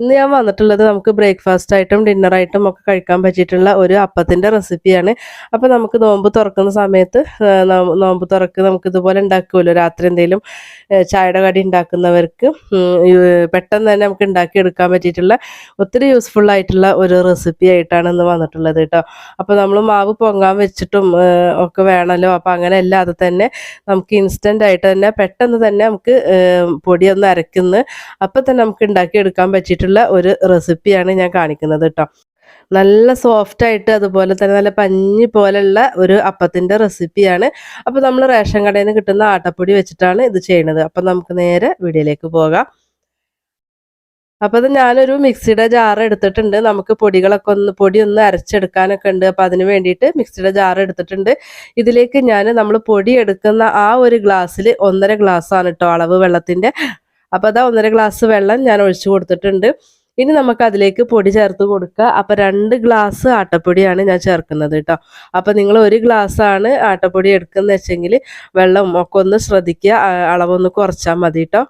ഇന്ന് ഞാൻ വന്നിട്ടുള്ളത് നമുക്ക് ബ്രേക്ക്ഫാസ്റ്റ് ആയിട്ടും ഡിന്നറായിട്ടും ഒക്കെ കഴിക്കാൻ പറ്റിയിട്ടുള്ള ഒരു അപ്പത്തിന്റെ റെസിപ്പിയാണ് അപ്പോൾ നമുക്ക് നോമ്പ് തുറക്കുന്ന സമയത്ത് നോമ്പ് തുറക്ക് നമുക്ക് ഇതുപോലെ ഉണ്ടാക്കുമല്ലോ. രാത്രി എന്തെങ്കിലും ചായയുടെ കടി ഉണ്ടാക്കുന്നവർക്ക് പെട്ടെന്ന് തന്നെ നമുക്ക് ഉണ്ടാക്കിയെടുക്കാൻ പറ്റിയിട്ടുള്ള ഒത്തിരി യൂസ്ഫുൾ ആയിട്ടുള്ള ഒരു റെസിപ്പി ആയിട്ടാണ് ഇന്ന് വന്നിട്ടുള്ളത് കേട്ടോ. അപ്പോൾ നമ്മൾ മാവ് പൊങ്ങാൻ വെച്ചിട്ടും ഒക്കെ വേണമല്ലോ. അപ്പോൾ അങ്ങനെ അല്ലാതെ തന്നെ നമുക്ക് ഇൻസ്റ്റന്റ് ആയിട്ട് തന്നെ പെട്ടെന്ന് തന്നെ നമുക്ക് പൊടിയൊന്ന് അരക്കുന്ന അപ്പം തന്നെ നമുക്ക് ഉണ്ടാക്കിയെടുക്കാൻ പറ്റിയിട്ടുള്ള ഒരു റെസിപ്പിയാണ് ഞാൻ കാണിക്കുന്നത് കേട്ടോ നല്ല സോഫ്റ്റ് ആയിട്ട് അതുപോലെ തന്നെ നല്ല പഞ്ഞി പോലെയുള്ള ഒരു അപ്പത്തിന്റെ റെസിപ്പിയാണ്. അപ്പോൾ നമ്മൾ റേഷൻ കടയിൽ നിന്ന് കിട്ടുന്ന ആട്ടപ്പൊടി വെച്ചിട്ടാണ് ഇത് ചെയ്യുന്നത്. അപ്പം നമുക്ക് നേരെ വീഡിയോയിലേക്ക് പോകാം. അപ്പോൾ അത് ഞാനൊരു മിക്സിയുടെ ജാർ എടുത്തിട്ടുണ്ട്. നമുക്ക് പൊടികളൊക്കെ ഒന്ന് പൊടി ഒന്ന് അരച്ചെടുക്കാനൊക്കെ ഉണ്ട്. അപ്പോൾ അതിന് വേണ്ടിയിട്ട് മിക്സിയുടെ ജാർ എടുത്തിട്ടുണ്ട്. ഇതിലേക്ക് ഞാൻ നമ്മൾ പൊടി എടുക്കുന്ന ആ ഒരു ഗ്ലാസ്സിൽ ഒന്നര ഗ്ലാസ്സാണ് കേട്ടോ അളവ് വെള്ളത്തിന്റെ. അപ്പോൾ അതാ ഒന്നര ഗ്ലാസ് വെള്ളം ഞാൻ ഒഴിച്ചു കൊടുത്തിട്ടുണ്ട്. ഇനി നമുക്ക് അതിലേക്ക് പൊടി ചേർത്ത് കൊടുക്കുക. അപ്പോൾ രണ്ട് ഗ്ലാസ് ആട്ടപ്പൊടിയാണ് ഞാൻ ചേർക്കുന്നത് കേട്ടോ. അപ്പോൾ നിങ്ങൾ ഒരു ഗ്ലാസ്സാണ് ആട്ടപ്പൊടി എടുക്കുന്നത് വെച്ചെങ്കിൽ വെള്ളം ഒക്കെ ഒന്ന് ശ്രദ്ധിക്കുക. അളവൊന്ന് കുറച്ചാൽ മതി കേട്ടോ.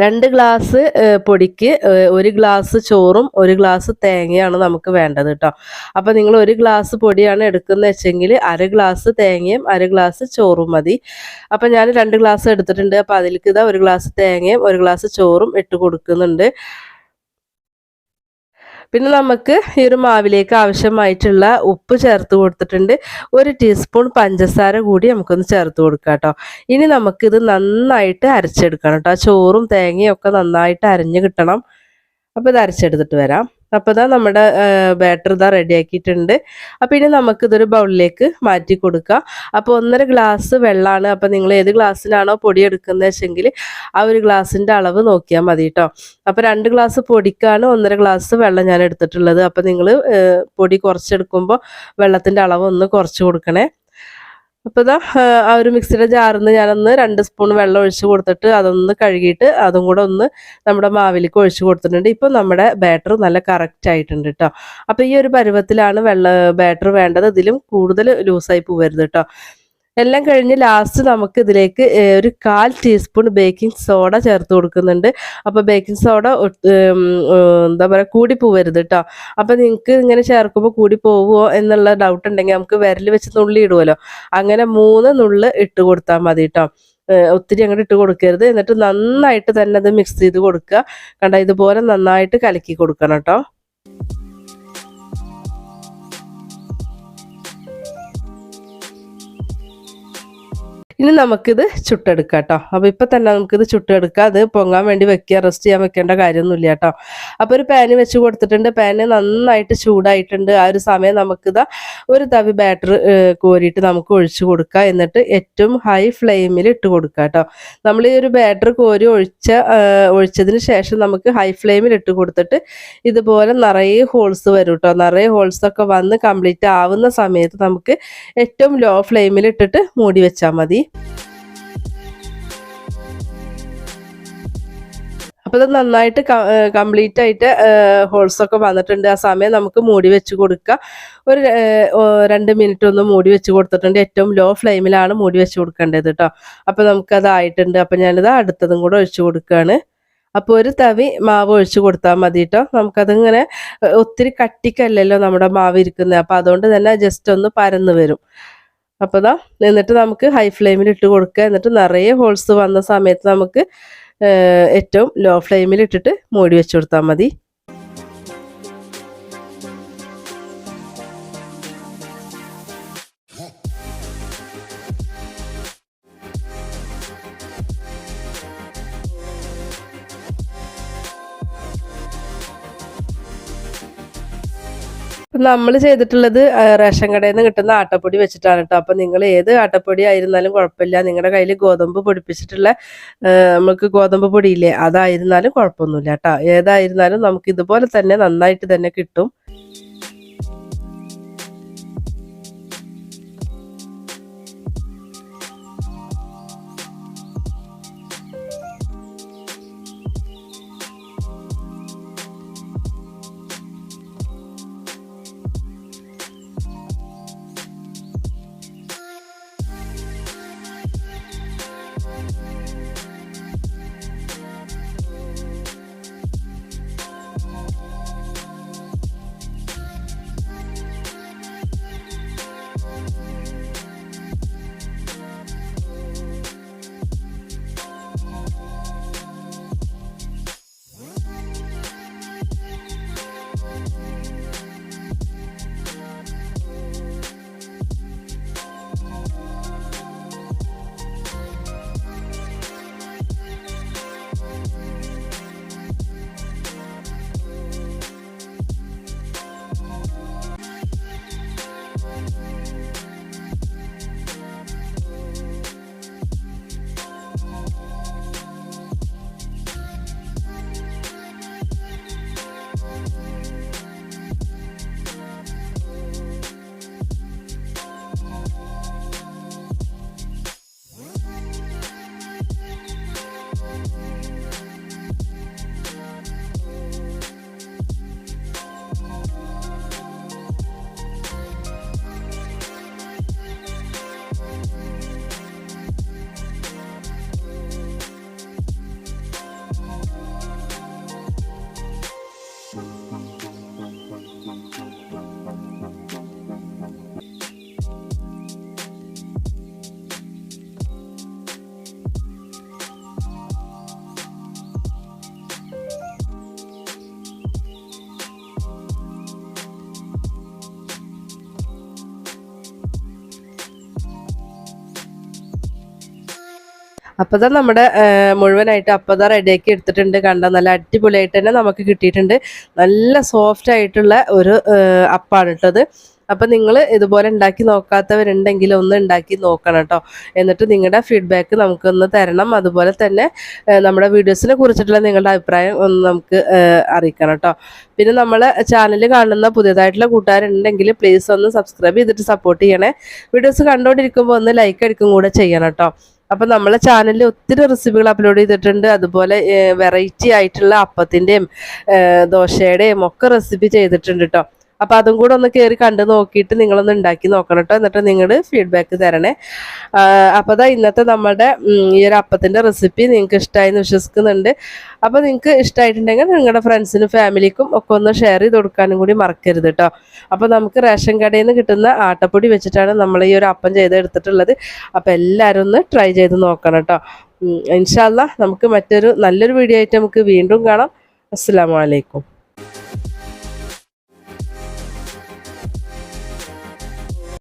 രണ്ട് ഗ്ലാസ് പൊടിക്ക് ഒരു ഗ്ലാസ് ചോറും ഒരു ഗ്ലാസ് തേങ്ങയാണ് നമുക്ക് വേണ്ടത് കേട്ടോ അപ്പോൾ നിങ്ങൾ ഒരു ഗ്ലാസ് പൊടിയാണ് എടുക്കുന്നത് വെച്ചെങ്കിൽ അര ഗ്ലാസ് തേങ്ങയും അര ഗ്ലാസ് ചോറും മതി. അപ്പം ഞാൻ രണ്ട് ഗ്ലാസ് എടുത്തിട്ടുണ്ട്. അപ്പോൾ അതിലേക്ക് ഇതാ ഒരു ഗ്ലാസ് തേങ്ങയും ഒരു ഗ്ലാസ് ചോറും ഇട്ട് കൊടുക്കുന്നുണ്ട്. പിന്നെ നമുക്ക് ഈ ഒരു മാവിലേക്ക് ആവശ്യമായിട്ടുള്ള ഉപ്പ് ചേർത്ത് കൊടുത്തിട്ടുണ്ട്. ഒരു ടീസ്പൂൺ പഞ്ചസാര കൂടി നമുക്കൊന്ന് ചേർത്ത് കൊടുക്കാം കേട്ടോ. ഇനി നമുക്കിത് നന്നായിട്ട് അരച്ചെടുക്കണം കേട്ടോ. ചോറും തേങ്ങയും ഒക്കെ നന്നായിട്ട് അരഞ്ഞു കിട്ടണം. അപ്പോൾ ഇത് അരച്ചെടുത്തിട്ട് വരാം. അപ്പോൾ ഇതാ നമ്മുടെ ബാറ്റർ ഇതാ റെഡി ആക്കിയിട്ടുണ്ട്. അപ്പോൾ ഇനി നമുക്കിതൊരു ബൗളിലേക്ക് മാറ്റി കൊടുക്കാം. അപ്പോൾ ഒന്നര ഗ്ലാസ് വെള്ളമാണ് അപ്പോൾ നിങ്ങൾ ഏത് ഗ്ലാസ്സിലാണോ പൊടി എടുക്കുന്നത് വെച്ചെങ്കിൽ ആ ഒരു ഗ്ലാസിന്റെ അളവ് നോക്കിയാൽ മതി കേട്ടോ അപ്പോൾ രണ്ട് ഗ്ലാസ് പൊടിക്കാണ് ഒന്നര ഗ്ലാസ് വെള്ളം ഞാൻ എടുത്തിട്ടുള്ളത്. അപ്പോൾ നിങ്ങൾ പൊടി കുറച്ചെടുക്കുമ്പോൾ വെള്ളത്തിന്റെ അളവ് ഒന്ന് കുറച്ച് കൊടുക്കണേ. അപ്പോൾ ഇതാ ആ, ഒരു മിക്സിയുടെ ജാറിൽ നിന്ന് ഞാനൊന്ന് രണ്ട് സ്പൂൺ വെള്ളം ഒഴിച്ച് കൊടുത്തിട്ട് അതൊന്ന് കഴുകിയിട്ട് അതും കൂടെ ഒന്ന് നമ്മുടെ മാവിലേക്ക് ഒഴിച്ച് കൊടുത്തിട്ടുണ്ട്. ഇപ്പോൾ നമ്മുടെ ബാറ്റർ നല്ല കറക്റ്റ് ആയിട്ടുണ്ട് കേട്ടോ അപ്പോൾ ഈ ഒരു പരുവത്തിലാണ് വെള്ള ബാറ്റർ വേണ്ടത്. ഇതിലും കൂടുതൽ ലൂസായി പോവരുത് കേട്ടോ എല്ലാം കഴിഞ്ഞ് ലാസ്റ്റ് നമുക്ക് ഇതിലേക്ക് ഒരു കാൽ ടീസ്പൂൺ ബേക്കിംഗ് സോഡ ചേർത്ത് കൊടുക്കുന്നുണ്ട്. അപ്പോൾ ബേക്കിംഗ് സോഡ എന്താ പറയാ കൂടി പോവരുത് കേട്ടോ അപ്പോൾ നിങ്ങൾക്ക് ഇങ്ങനെ ചേർക്കുമ്പോൾ കൂടി പോവുമോ എന്നുള്ള ഡൗട്ട് ഉണ്ടെങ്കിൽ നമുക്ക് വിരൽ വെച്ച് നുള്ളി ഇടുവല്ലോ. അങ്ങനെ മൂന്ന് നുള്ള് ഇട്ട് കൊടുത്താൽ മതി കേട്ടോ ഒത്തിരി അങ്ങോട്ട് ഇട്ട് കൊടുക്കരുത്. എന്നിട്ട് നന്നായിട്ട് തന്നെ അത് മിക്സ് ചെയ്ത് കൊടുക്കുക. കണ്ട ഇതുപോലെ നന്നായിട്ട് കലക്കി കൊടുക്കണം കേട്ടോ ഇനി നമുക്കിത് ചുട്ടെടുക്കാം കേട്ടോ. അപ്പോൾ ഇപ്പൊ തന്നെ നമുക്കിത് ചുട്ടെടുക്കാം. അത് പൊങ്ങാൻ വേണ്ടി വെക്കുക റെസ്റ്റ് ചെയ്യാൻ വെക്കേണ്ട കാര്യമൊന്നുമില്ല കേട്ടോ. അപ്പോൾ ഒരു പാന് വെച്ച് കൊടുത്തിട്ടുണ്ട്. പാന് നന്നായിട്ട് ചൂടായിട്ടുണ്ട്. ആ ഒരു സമയം നമുക്കിതാ ഒരു തവി ബാറ്റർ കോരിയിട്ട് നമുക്ക് ഒഴിച്ചു കൊടുക്കുക എന്നിട്ട് ഏറ്റവും ഹൈ ഫ്ലെയിമിൽ ഇട്ട് കൊടുക്കുക കേട്ടോ. നമ്മൾ ഈ ഒരു ബാറ്റർ കോരി ഒഴിച്ച ഒഴിച്ചതിന് ശേഷം നമുക്ക് ഹൈ ഫ്ലെയിമിൽ ഇട്ട് കൊടുത്തിട്ട് ഇതുപോലെ നിറയെ ഹോൾസ് വരും കേട്ടോ. നിറയെ ഹോൾസ് ഒക്കെ വന്ന് കംപ്ലീറ്റ് ആവുന്ന സമയത്ത് നമുക്ക് ഏറ്റവും ലോ ഫ്ലെയിമിൽ ഇട്ടിട്ട് മൂടി വെച്ചാൽ മതി. അപ്പോൾ ഇത് നന്നായിട്ട് കംപ്ലീറ്റ് ആയിട്ട് ഹോൾസ് ഒക്കെ വന്നിട്ടുണ്ട്. ആ സമയം നമുക്ക് മൂടി വെച്ച് കൊടുക്കുക ഒരു രണ്ട് മിനിറ്റ് ഒന്ന് മൂടി വെച്ച് കൊടുത്തിട്ടുണ്ട്. ഏറ്റവും ലോ ഫ്ലെയിമിലാണ് മൂടി വെച്ച് കൊടുക്കേണ്ടത് കേട്ടോ അപ്പോൾ നമുക്കതായിട്ടുണ്ട്. അപ്പോൾ ഞാനിത് അടുത്തതും കൂടെ ഒഴിച്ചു കൊടുക്കുകയാണ് അപ്പോൾ ഒരു തവി മാവ് ഒഴിച്ചു കൊടുത്താൽ മതി കേട്ടോ നമുക്കതിങ്ങനെ ഒത്തിരി കട്ടിക്കല്ലല്ലോ നമ്മുടെ മാവ് ഇരിക്കുന്നത്. അപ്പോൾ അതുകൊണ്ട് തന്നെ ജസ്റ്റ് ഒന്ന് പരന്ന് വരും. അപ്പോൾ എന്നിട്ട് നമുക്ക് ഹൈ ഫ്ലെയിമിൽ ഇട്ട് കൊടുക്കുക. എന്നിട്ട് നിറയെ ഹോൾസ് വന്ന സമയത്ത് നമുക്ക് ഏറ്റവും ലോ ഫ്ലെയിമിൽ ഇട്ടിട്ട് മൂടി വെച്ച് കൊടുത്താൽ മതി. നമ്മൾ ചെയ്തിട്ടുള്ളത് റേഷൻ കടയിൽ നിന്ന് കിട്ടുന്ന ആട്ടപ്പൊടി വെച്ചിട്ടാണ് കേട്ടോ അപ്പം നിങ്ങൾ ഏത് ആട്ടപ്പൊടി ആയിരുന്നാലും കുഴപ്പമില്ല. നിങ്ങളുടെ കയ്യിൽ ഗോതമ്പ് പൊടിപ്പിച്ചിട്ടുള്ള നമുക്ക് ഗോതമ്പ് പൊടിയില്ലേ അതായിരുന്നാലും കുഴപ്പമൊന്നുമില്ല കേട്ടോ ഏതായിരുന്നാലും നമുക്ക് ഇതുപോലെ തന്നെ നന്നായിട്ട് തന്നെ കിട്ടും. അപ്പോൾ തന്നെ നമ്മുടെ മുഴുവനായിട്ട് അപ്പത റെഡിയാക്കി എടുത്തിട്ടുണ്ട്. കണ്ട നല്ല അടിപൊളിയായിട്ട് തന്നെ നമുക്ക് കിട്ടിയിട്ടുണ്ട്. നല്ല സോഫ്റ്റ് ആയിട്ടുള്ള ഒരു അപ്പാണ് കേട്ടത് അപ്പം നിങ്ങൾ ഇതുപോലെ ഉണ്ടാക്കി നോക്കാത്തവരുണ്ടെങ്കിൽ ഒന്ന് ഉണ്ടാക്കി നോക്കണം കേട്ടോ. എന്നിട്ട് നിങ്ങളുടെ ഫീഡ്ബാക്ക് നമുക്കൊന്ന് തരണം. അതുപോലെ തന്നെ നമ്മുടെ വീഡിയോസിനെ കുറിച്ചിട്ടുള്ള നിങ്ങളുടെ അഭിപ്രായം ഒന്ന് നമുക്ക് അറിയിക്കണം കേട്ടോ. പിന്നെ നമ്മളെ ചാനൽ കാണുന്ന പുതിയതായിട്ടുള്ള കൂട്ടുകാരുണ്ടെങ്കിൽ പ്ലീസ് ഒന്ന് സബ്സ്ക്രൈബ് ചെയ്തിട്ട് സപ്പോർട്ട് ചെയ്യണേ. വീഡിയോസ് കണ്ടുകൊണ്ടിരിക്കുമ്പോൾ ഒന്ന് ലൈക്ക് അടിക്കും കൂടെ ചെയ്യണം കേട്ടോ. അപ്പം നമ്മളെ ചാനലിൽ ഒത്തിരി റെസിപ്പികൾ അപ്ലോഡ് ചെയ്തിട്ടുണ്ട്. അതുപോലെ വെറൈറ്റി ആയിട്ടുള്ള അപ്പത്തിന്റെയും ദോശയുടെയും ഒക്കെ റെസിപ്പി ചെയ്തിട്ടുണ്ട് കേട്ടോ അപ്പം അതും കൂടെ ഒന്ന് കയറി കണ്ട് നോക്കിയിട്ട് നിങ്ങളൊന്ന് ഉണ്ടാക്കി നോക്കണം കേട്ടോ എന്നിട്ട് നിങ്ങൾ ഫീഡ്ബാക്ക് തരണേ. അപ്പോൾ അതാ ഇന്നത്തെ നമ്മുടെ ഈ ഒരു അപ്പത്തിന്റെ റെസിപ്പി നിങ്ങൾക്ക് ഇഷ്ടമായി വിശ്വസിക്കുന്നുണ്ട്. അപ്പോൾ നിങ്ങൾക്ക് ഇഷ്ടമായിട്ടുണ്ടെങ്കിൽ നിങ്ങളുടെ ഫ്രണ്ട്സിനും ഫാമിലിക്കും ഒക്കെ ഒന്ന് ഷെയർ ചെയ്ത് കൊടുക്കാനും കൂടി മറക്കരുത് കേട്ടോ അപ്പോൾ നമുക്ക് റേഷൻ കടയിൽ നിന്ന് കിട്ടുന്ന ആട്ടപ്പൊടി വെച്ചിട്ടാണ് നമ്മൾ ഈ ഒരു അപ്പം ചെയ്തെടുത്തിട്ടുള്ളത് അപ്പോൾ എല്ലാവരും ഒന്ന് ട്രൈ ചെയ്ത് നോക്കണം കേട്ടോ ഇൻഷാല്ല നമുക്ക് മറ്റൊരു നല്ലൊരു വീഡിയോ ആയിട്ട് നമുക്ക് വീണ്ടും കാണാം. അസ്സാം വലൈക്കും